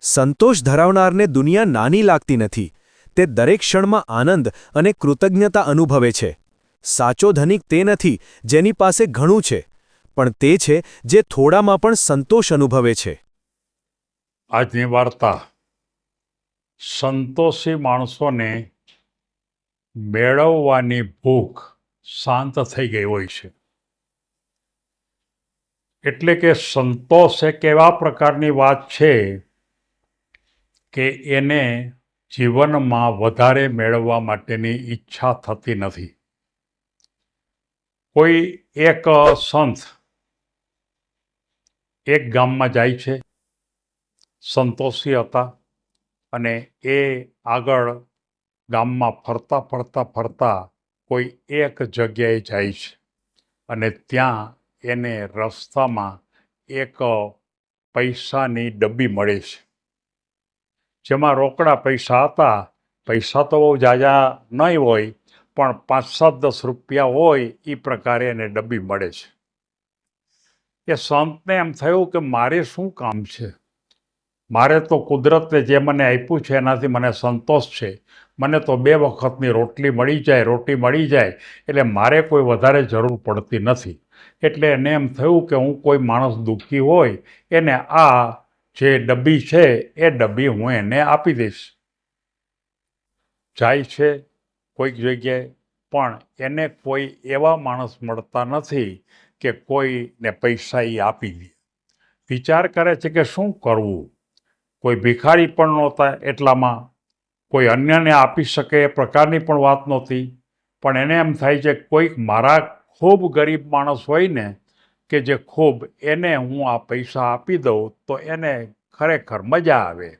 સંતોષ ધરાવનારને દુનિયા નાની લાગતી નથી. તે દરેક ક્ષણમાં આનંદ અને કૃતજ્ઞતા અનુભવે છે. સાચો ધનિક તે નથી જેની પાસે ઘણું છે, પણ તે છે જે થોડામાં પણ સંતોષ અનુભવે છે. આજની વાર્તા. સંતોષી માણસોને મેળવવાની ભૂખ શાંત થઈ ગઈ હોય છે. એટલે કે સંતોષ એક એવા પ્રકારની વાત છે કે એને જીવનમાં વધારે મેળવવા માટેની ઈચ્છા થતી નથી. કોઈ એક સંત એક ગામમાં જાય છે, સંતોષી હતા અને એ આગળ ગામમાં ફરતા ફરતા ફરતા કોઈ એક જગ્યાએ જાય છે અને ત્યાં એને રસ્તામાં એક પૈસાની ડબ્બી મળે છે. જેમાં રોકડા પૈસા હતા. પૈસા તો બહુ જાજા નહીં હોય, પણ પાંચ સાત દસ રૂપિયા હોય એ પ્રકારે એને ડબ્બી મળે છે. એ સંતને એમ થયું કે મારે શું કામ છે? મારે તો કુદરતે જે મને આપ્યું છે, એનાથી મને સંતોષ છે. મને તો બે વખતની રોટલી મળી જાય, રોટી મળી જાય, એટલે મારે કોઈ વધારે જરૂર પડતી નથી. એટલે એને એમ થયું કે હું કોઈ માણસ દુઃખી હોય, એને આ જે ડબ્બી છે, એ ડબ્બી હું એને આપી દઈશ. જાય છે કોઈક જગ્યાએ, પણ એને કોઈ એવા માણસ મળતા નથી કે કોઈને પૈસા એ આપી દે. વિચાર કરે છે કે શું કરવું? કોઈ ભિખારી પણ નહોતા એટલામાં. કોઈ અન્યને આપી શકે એ પ્રકારની પણ વાત નહોતી. પણ એને એમ થાય છે કોઈક મારા ખૂબ ગરીબ માણસ હોય ને કે જે ખૂબ એને હું આ પૈસા આપી દઉં તો એને ખરેખર મજા આવે.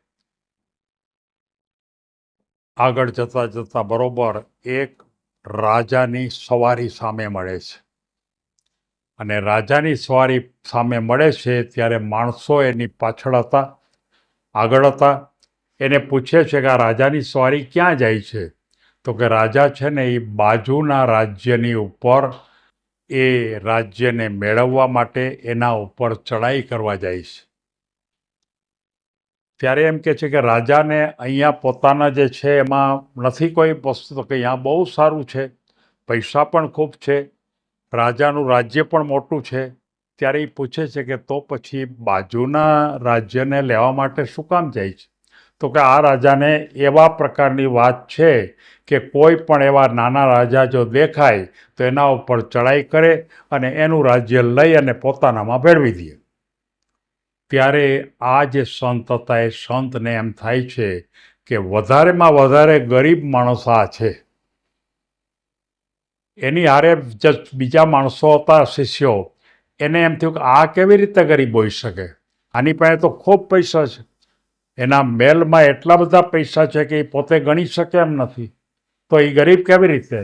આગળ જતાં જતાં બરોબર એક રાજાની સવારી સામે મળે છે. અને રાજાની સવારી સામે મળે છે ત્યારે માણસો એની પાછળ હતા, આગળ હતા. એને પૂછે છે કે આ રાજાની સવારી ક્યાં જાય છે? તો કે રાજા છે ને એ બાજુના રાજ્યની ઉપર એ રાજ્યને મેળવવા માટે એના ઉપર ચડાઈ કરવા જાય છે. ત્યારે એમ કે છે કે રાજાને અહીંયા પોતાના જે છે એમાં નથી કોઈ વસ્તુ કે અહીંયા બહુ સારું છે, પૈસા પણ ખૂબ છે, રાજાનું રાજ્ય પણ મોટું છે. ત્યારે એ પૂછે છે કે તો પછી બાજુના રાજ્યને લેવા માટે શું કામ જાય છે? તો કે આ રાજાને એવા પ્રકારની વાત છે કે કોઈ પણ એવા નાના રાજા જો દેખાય, તો એના ઉપર ચડાઈ કરે અને એનું રાજ્ય લઈ અને પોતાનામાં ભેળવી દે. ત્યારે આ જે સંત હતા, એ સંતને એમ થાય છે કે વધારેમાં વધારે ગરીબ માણસ આ છે. એની હારે જ બીજા માણસો હતા, શિષ્યો, એને એમ થયું કે આ કેવી રીતે ગરીબ હોઈ શકે? આની પાસે તો ખૂબ પૈસા છે. એના મેલમાં એટલા બધા પૈસા છે કે એ પોતે ગણી શકે એમ નથી. તો એ ગરીબ કેવી રીતે?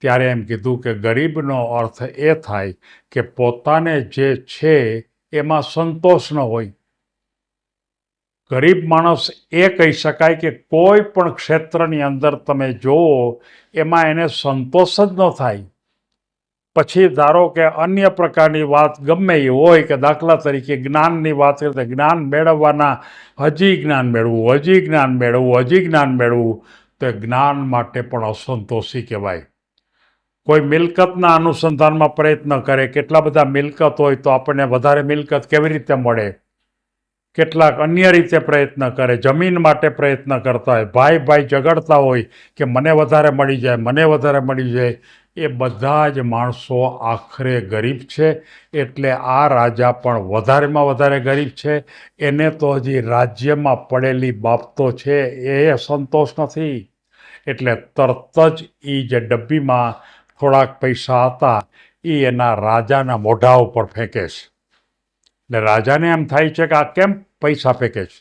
ત્યારે એમ કીધું કે ગરીબનો અર્થ એ થાય કે પોતાને જે છે એમાં સંતોષ ન હોય. ગરીબ માણસ એ કહી શકાય કે કોઈ પણ ક્ષેત્રની અંદર તમે જુઓ, એમાં એને સંતોષ જ ન થાય. પછી ધારો કે અન્ય પ્રકારની વાત ગમે એ હોય કે દાખલા તરીકે જ્ઞાનની વાત કરીએ જ્ઞાન મેળવવાના હજી જ્ઞાન મેળવવું, હજી જ્ઞાન મેળવવું, હજી જ્ઞાન મેળવવું, તો જ્ઞાન માટે પણ અસંતોષી કહેવાય. કોઈ મિલકતના અનુસંધાનમાં પ્રયત્ન કરે, કેટલા બધા મિલકત હોય તો આપણને વધારે મિલકત કેવી રીતે મળે? કેટલાક અન્ય રીતે પ્રયત્ન કરે, જમીન માટે પ્રયત્ન કરતા હોય ભાઈ ભાઈ ઝઘડતા હોય કે મને વધારે મળી જાય, મને વધારે મળી જાય એ બધા જ માણસો આખરે ગરીબ છે, એટલે આ રાજા પણ વધારેમાં વધારે ગરીબ છે. એને તો હજી રાજ્યમાં પડેલી બાબતો છે, એ સંતોષ નથી. એટલે તરત જ એ જે ડબ્બીમાં થોડાક પૈસા હતા એ એના રાજાના મોઢા ઉપર ફેંકે છે. એટલે રાજાને એમ થાય છે કે આ કેમ પૈસા ફેંકે છે?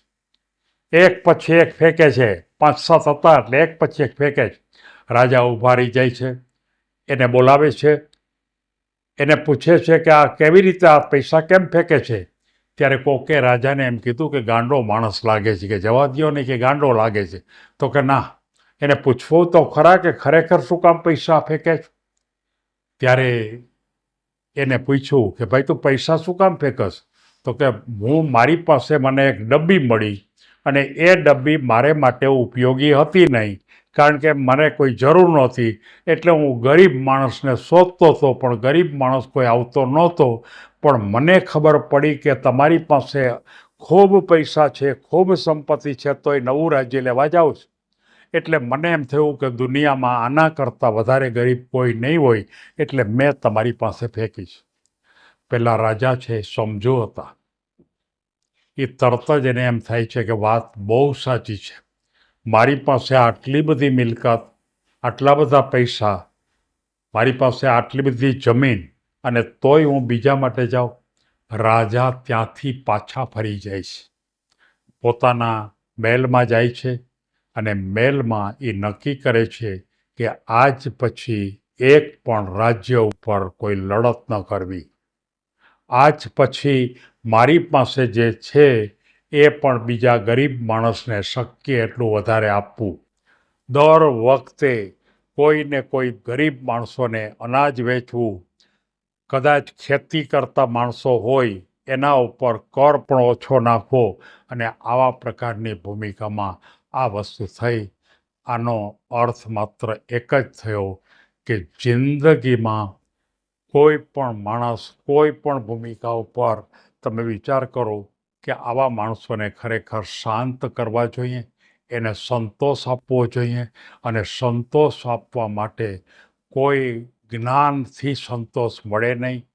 એક પછી એક ફેંકે છે, પાંચ સાત હતા, એટલે એક પછી એક ફેંકે છે. રાજા ઊભા રહી જાય છે. એને બોલાવે છે, એને પૂછે છે કે આ કેવી રીતે આ પૈસા કેમ ફેંકે છે? ત્યારે કોકે રાજાને એમ કીધું કે ગાંડો માણસ લાગે છે, કે જવા દો નહીં, કે ગાંડો લાગે છે. તો કે ના, એને પૂછવું તો ખરા કે ખરેખર શું કામ પૈસા ફેંકે છે? ત્યારે એને પૂછ્યું કે ભાઈ તું પૈસા શું કામ ફેંકસ? તો કે હું મારી પાસે મને એક ડબ્બી મળી અને એ ડબ્બી મારે માટે ઉપયોગી હતી નહીં. કારણ કે મને કોઈ જરૂર નહોતી. એટલે હું ગરીબ માણસને શોધતો હતો, પણ ગરીબ માણસ કોઈ આવતો નહોતો. પણ મને ખબર પડી કે તમારી પાસે ખૂબ પૈસા છે, ખૂબ સંપત્તિ છે, તોય નવું રાજ્ય લેવા જાઉં છું. એટલે મને એમ થયું કે દુનિયામાં આના કરતાં વધારે ગરીબ કોઈ નહીં હોય, એટલે મેં તમારી પાસે ફેંકી છે. પેલા રાજા છે, સમજો હતા. એ તરત જ એને એમ થાય છે કે વાત બહુ સાચી છે. મારી પાસે આટલી બધી મિલકત, આટલા બધા પૈસા, મારી પાસે આટલી બધી જમીન અને તોય હું બીજા માટે જાઉં, રાજા ત્યાંથી પાછા ફરી જાય છે પોતાના મહેલમાં જાય છે અને મહેલમાં એ નક્કી કરે છે કે આજ પછી એક પણ રાજ્ય ઉપર કોઈ લડત ન કરવી. આજ પછી મારી પાસે જે છે એ પણ બીજા ગરીબ માણસને શક્ય એટલું વધારે આપવું. દર વખતે કોઈને કોઈ ગરીબ માણસોને અનાજ વેચવું, કદાચ ખેતી કરતા માણસો હોય, એના ઉપર કર પણ ઓછો નાખવો અને આવા પ્રકારની ભૂમિકામાં આ વસ્તુ થઈ. આનો અર્થ માત્ર એક જ થયો કે જિંદગીમાં કોઈ પણ માણસ કોઈ પણ ભૂમિકા ઉપર તમે વિચાર કરો કે આવા માણસોને ખરેખર શાંત કરવા જોઈએ, એને સંતોષ આપવો જોઈએ અને સંતોષ આપવા માટે કોઈ જ્ઞાનથી સંતોષ મળે નહીં,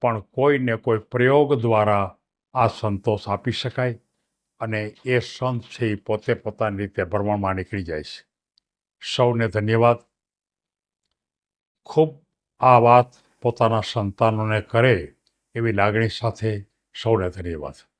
પણ કોઈને કોઈ પ્રયોગ દ્વારા આ સંતોષ આપી શકાય અને એ સંત છે એ પોતે પોતાની રીતે ભ્રમણમાં નીકળી જાય છે. સૌને ધન્યવાદ. ખૂબ આ વાત પોતાના સંતાનોને કરે એવી લાગણી સાથે સૌને ધન્યવાદ.